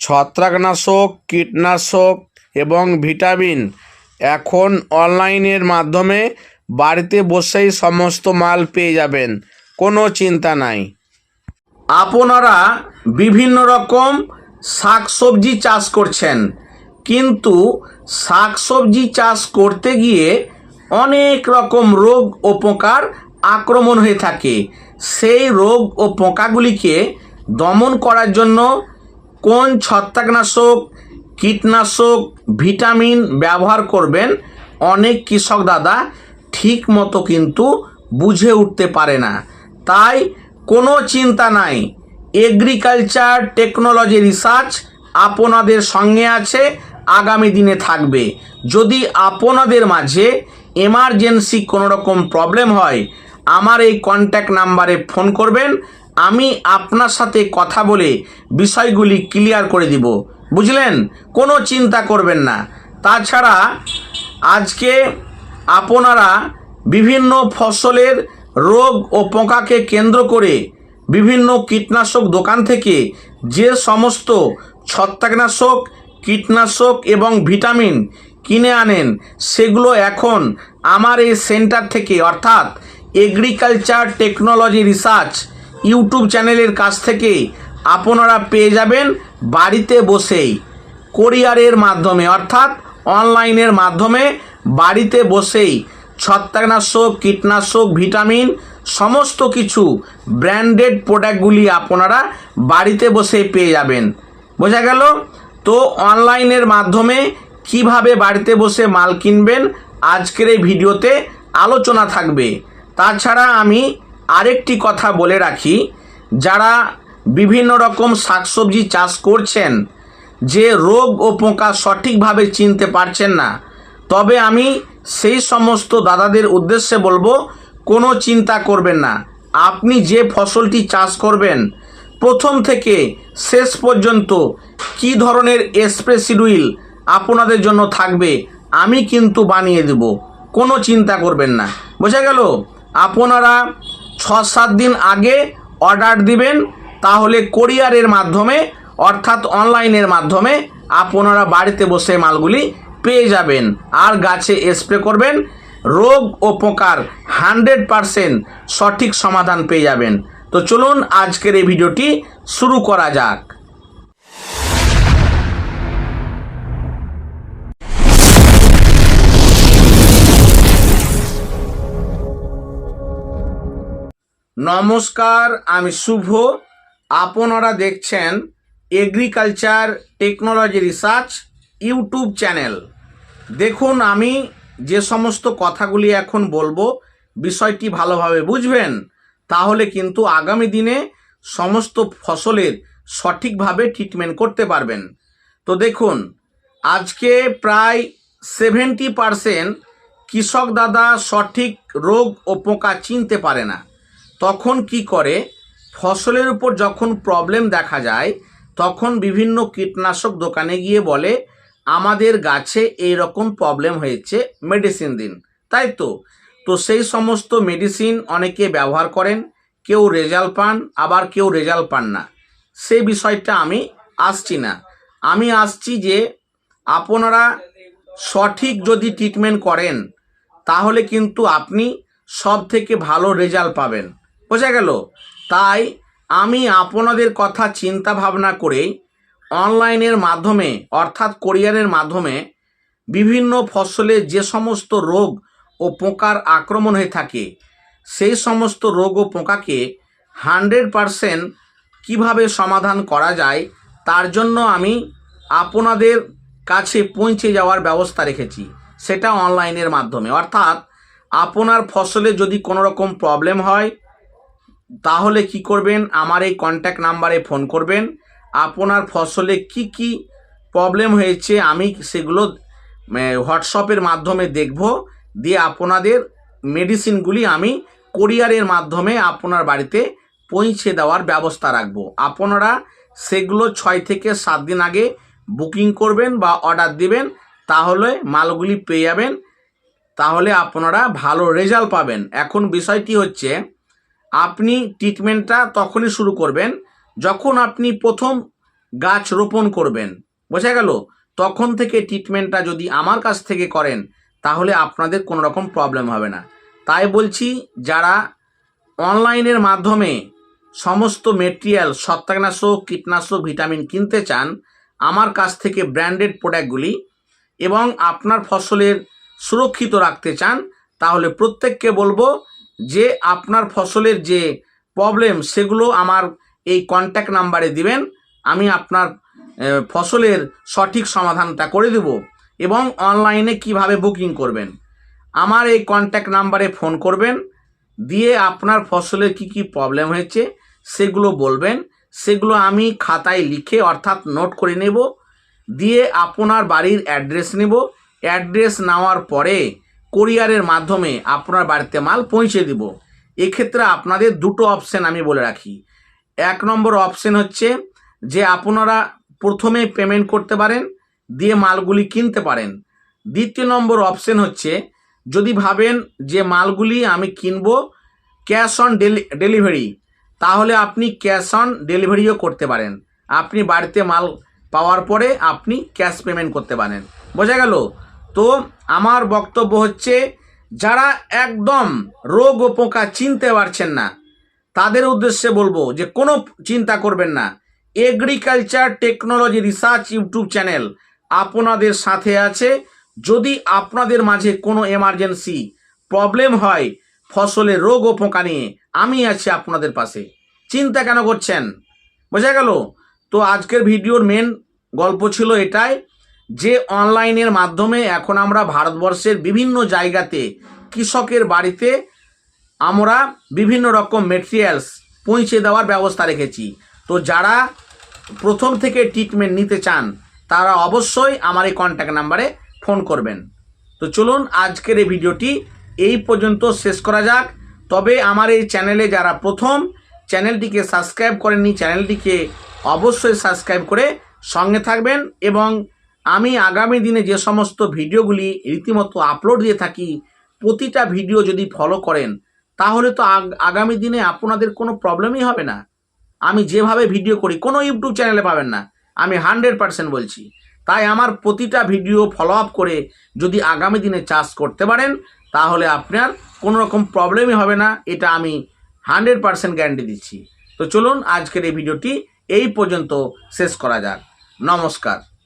ছত্রাকনাশক, কীটনাশক এবং ভিটামিন এখন অনলাইনের মাধ্যমে বাড়িতে বসেই সমস্ত মাল পেয়ে যাবেন। কোনো চিন্তা নাই। আপনারা বিভিন্ন রকম শাকসবজি চাষ করছেন, কিন্তু শাকসবজি চাষ করতে গিয়ে অনেক রকম রোগ ও পোকার আক্রমণ হয়ে থাকে। সেই রোগ ও পোকাগুলিকে দমন করার জন্য কোন ছত্রাকনাশক, কীটনাশক, ভিটামিন ব্যবহার করবেন? অনেক কৃষক দাদা ঠিক মতো কিন্তু বুঝে উঠতে পারে না। তাই কোনো চিন্তা নাই। এগ্রিকালচার টেকনোলজি রিসার্চ আপনাদের সঙ্গে আছে, আগামী দিনে থাকবে। যদি আপনাদের মাঝে এমার্জেন্সি কোনো রকম প্রবলেম হয়, আমার এই কন্ট্যাক্ট নাম্বারে ফোন করবেন। আমি আপনার সাথে কথা বলে বিষয়গুলি ক্লিয়ার করে দিব। বুঝলেন? কোনো চিন্তা করবেন না। তাছাড়া আজকে আপনারা বিভিন্ন ফসলের রোগ ও পোকাকে কেন্দ্র করে বিভিন্ন কীটনাশক দোকান থেকে যে সমস্ত ছত্রাকনাশক, কীটনাশক এবং ভিটামিন কিনে আনেন, সেগুলো এখন আমার এই সেন্টার থেকে, অর্থাৎ এগ্রিকালচার টেকনোলজি রিসার্চ ইউটিউব চ্যানেলের কাছ থেকে আপনারা পেয়ে যাবেন বাড়িতে বসেই কোরিয়ারের মাধ্যমে, অর্থাৎ অনলাইনের মাধ্যমে বাড়িতে বসেই ছত্রাকনাশক, কীটনাশক, ভিটামিন সমস্ত কিছু ব্র্যান্ডেড প্রোডাক্টগুলি আপনারা বাড়িতে বসে পেয়ে যাবেন। বোঝা গেল? তো অনলাইনের মাধ্যমে কীভাবে বাড়িতে বসে মাল কিনবেন? আজকের এই ভিডিওতে আলোচনা থাকবে। তাছাড়া আমি আরেকটি কথা বলে রাখি, যারা বিভিন্ন রকম শাকসবজি চাষ করছেন, যে রোগ ও পোকা সঠিকভাবে চিনতে পারছেন না, তবে আমি সেই সমস্ত দাদাদের উদ্দেশ্যে বলব, কোনো চিন্তা করবেন না। আপনি যে ফসলটি চাষ করবেন, প্রথম থেকে শেষ পর্যন্ত কি ধরনের স্প্রে শিডিউল আপনাদের জন্য থাকবে, আমি কিন্তু বানিয়ে দেব, কোনো চিন্তা করবেন না। বোঝা গেল? আপনারা ছ সাত দিন আগে অর্ডার দিবেন, তাহলে কোরিয়ারের মাধ্যমে, অর্থাৎ অনলাইনের মাধ্যমে আপনারা বাড়িতে বসে মালগুলি পেয়ে যাবেন। আর গাছে স্প্রে করবেন, রোগ ও পোকার হান্ড্রেড পারসেন্ট সঠিক সমাধান পেয়ে যাবেন। তো চলুন আজকের এই ভিডিওটি শুরু করা যাক। নমস্কার, আমি শুভ। আপনারা দেখছেন agriculture technology research YouTube channel দেখুন, আমি যে সমস্ত কথাগুলি এখন বলব, বিষয়টি ভালোভাবে বুঝবেন, তাহলে কিন্তু আগামী দিনে সমস্ত ফসলের সঠিকভাবে ট্রিটমেন্ট করতে পারবেন। তো দেখুন, আজকে প্রায় সেভেন্টি পারসেন্ট কৃষক দাদা সঠিক রোগ ও পোকা চিনতে পারে না। তখন কি করে? ফসলের উপর যখন প্রবলেম দেখা যায়, তখন বিভিন্ন কীটনাশক দোকানে গিয়ে বলে, আমাদের গাছে এই রকম প্রবলেম হয়েছে মেডিসিন দিন। তাই তো? তো সেই সমস্ত মেডিসিন অনেকে ব্যবহার করেন, কেউ রেজাল্ট পান, আবার কেউ রেজাল্ট পান না। সেই বিষয়টা আমি আসছি না। আমি আসছি যে আপনারা সঠিক যদি ট্রিটমেন্ট করেন, তাহলে কিন্তু আপনি সব থেকে ভালো রেজাল্ট পাবেন। বোঝা গেল? তাই আমি আপনাদের কথা চিন্তা ভাবনা করেই অনলাইনের মাধ্যমে, অর্থাৎ কোরিয়ারের মাধ্যমে বিভিন্ন ফসলে যে সমস্ত রোগ ও পোকার আক্রমণ হয়ে থাকে, সেই সমস্ত রোগ ও পোকাকে হান্ড্রেড পারসেন্ট কীভাবে সমাধান করা যায়, তার জন্য আমি আপনাদের কাছে পৌঁছে যাওয়ার ব্যবস্থা রেখেছি, সেটা অনলাইনের মাধ্যমে। অর্থাৎ আপনার ফসলে যদি কোনো রকম প্রবলেম হয় তাহলে কি করবেন? আমার এই কন্ট্যাক্ট নাম্বারে ফোন করবেন। আপনার ফসলে কি কি প্রবলেম হয়েছে আমি সেগুলো হোয়াটসঅ্যাপের মাধ্যমে দেখব। দিয়ে আপনাদের মেডিসিনগুলি আমি কোরিয়ারের মাধ্যমে আপনার বাড়িতে পৌঁছে দেওয়ার ব্যবস্থা রাখব। আপনারা সেগুলো ছয় থেকে সাত দিন আগে বুকিং করবেন বা অর্ডার দিবেন, তাহলে মালগুলি পেয়ে যাবেন। তাহলে আপনারা ভালো রেজাল্ট পাবেন। এখন বিষয়টি হচ্ছে আপনি ট্রিটমেন্টটা তখনই শুরু করবেন যখন আপনি প্রথম গাছ রোপণ করবেন। বোঝা গেল? তখন থেকে ট্রিটমেন্টটা যদি আমার কাছ থেকে করেন, তাহলে আপনাদের কোনো রকম প্রবলেম হবে না। তাই বলছি, যারা অনলাইনের মাধ্যমে সমস্ত মেটেরিয়াল ছত্রাকনাশক, কীটনাশক ভিটামিন কিনতে চান, আমার কাছ থেকে ব্র্যান্ডেড প্রোডাক্টগুলি এবং আপনার ফসলের সুরক্ষিত রাখতে চান, তাহলে প্রত্যেককে বলব যে আপনার ফসলের যে প্রবলেম সেগুলো আমার এই কন্ট্যাক্ট নাম্বারে দিবেন। আমি আপনার ফসলের সঠিক সমাধানটা করে দেব এবং অনলাইনে কীভাবে বুকিং করবেন। আমার এই কন্ট্যাক্ট নাম্বারে ফোন করবেন, দিয়ে আপনার ফসলের কি কি প্রবলেম হয়েছে, সেগুলো বলবেন। সেগুলো আমি খাতায় লিখে অর্থাৎ নোট করে নেব, দিয়ে আপনার বাড়ির অ্যাড্রেস নেব। অ্যাড্রেস নেওয়ার পরে কোরিয়ারের মাধ্যমে আপনার বাড়িতে মাল পৌঁছে দিব। এক্ষেত্রে আপনাদের দুটো অপশন আমি বলে রাখি। এক নম্বর অপশন হচ্ছে যে আপনারা প্রথমে পেমেন্ট করতে পারেন, দিয়ে মালগুলি কিনতে পারেন। দ্বিতীয় নম্বর অপশন হচ্ছে যদি ভাবেন যে মালগুলি আমি কিনবো ক্যাশ অন ডেলিভারি তাহলে আপনি ক্যাশ অন ডেলিভারিও করতে পারেন। আপনি বাড়িতে মাল পাওয়ার পরে আপনি ক্যাশ পেমেন্ট করতে পারেন। বোঝা গেল? তো আমার বক্তব্য হচ্ছে, যারা একদম রোগ ও পোকা চিনতে পারছেন না, তাদের উদ্দেশ্যে বলব যে কোনো চিন্তা করবেন না। Agriculture technology research YouTube channel আপনাদের সাথে আছে। যদি আপনাদের মাঝে কোনো এমার্জেন্সি প্রবলেম হয় ফসলের রোগ ও পোকা নিয়ে, আমি আছি আপনাদের পাশে। চিন্তা কেন করছেন? বোঝা গেল? তো আজকের ভিডিওর মেন গল্প ছিল এটাই। যে অনলাইনের মাধ্যমে এখন আমরা ভারতবর্ষের বিভিন্ন জায়গাতে কৃষকের বাড়িতে আমরা বিভিন্ন রকম মেটেরিয়ালস পৌঁছে দেওয়ার ব্যবস্থা রেখেছি। তো যারা প্রথম থেকে ট্রিটমেন্ট নিতে চান, তারা অবশ্যই আমার এই কন্ট্যাক্ট নাম্বারে ফোন করবেন। তো চলুন আজকের এই ভিডিওটি এই পর্যন্ত শেষ করা যাক। তবে আমার এই চ্যানেলে যারা প্রথম চ্যানেলটিকে সাবস্ক্রাইব করেননি চ্যানেলটিকে অবশ্যই সাবস্ক্রাইব করে সঙ্গে থাকবেন এবং আমি আগামী দিনে যে সমস্ত ভিডিওগুলি রীতিমতো আপলোড দিয়ে থাকি, প্রতিটা ভিডিও যদি ফলো করেন, তাহলে তো আগ- আগামী দিনে আপনাদের কোনো প্রবলেমই হবে না। আমি যেভাবে ভিডিও করি, কোনো ইউটিউব চ্যানেলে পাবেন না। আমি হান্ড্রেড পার্সেন্ট বলছি। তাই আমার প্রতিটা ভিডিও ফলো আপ করে যদি আগামী দিনে চাষ করতে পারেন, তাহলে আপনার কোনো রকম প্রবলেমই হবে না। এটা আমি হান্ড্রেড পার্সেন্ট গ্যারান্টি দিচ্ছি। তো চলুন আজকের এই ভিডিওটি এই পর্যন্ত শেষ করা যাক। নমস্কার।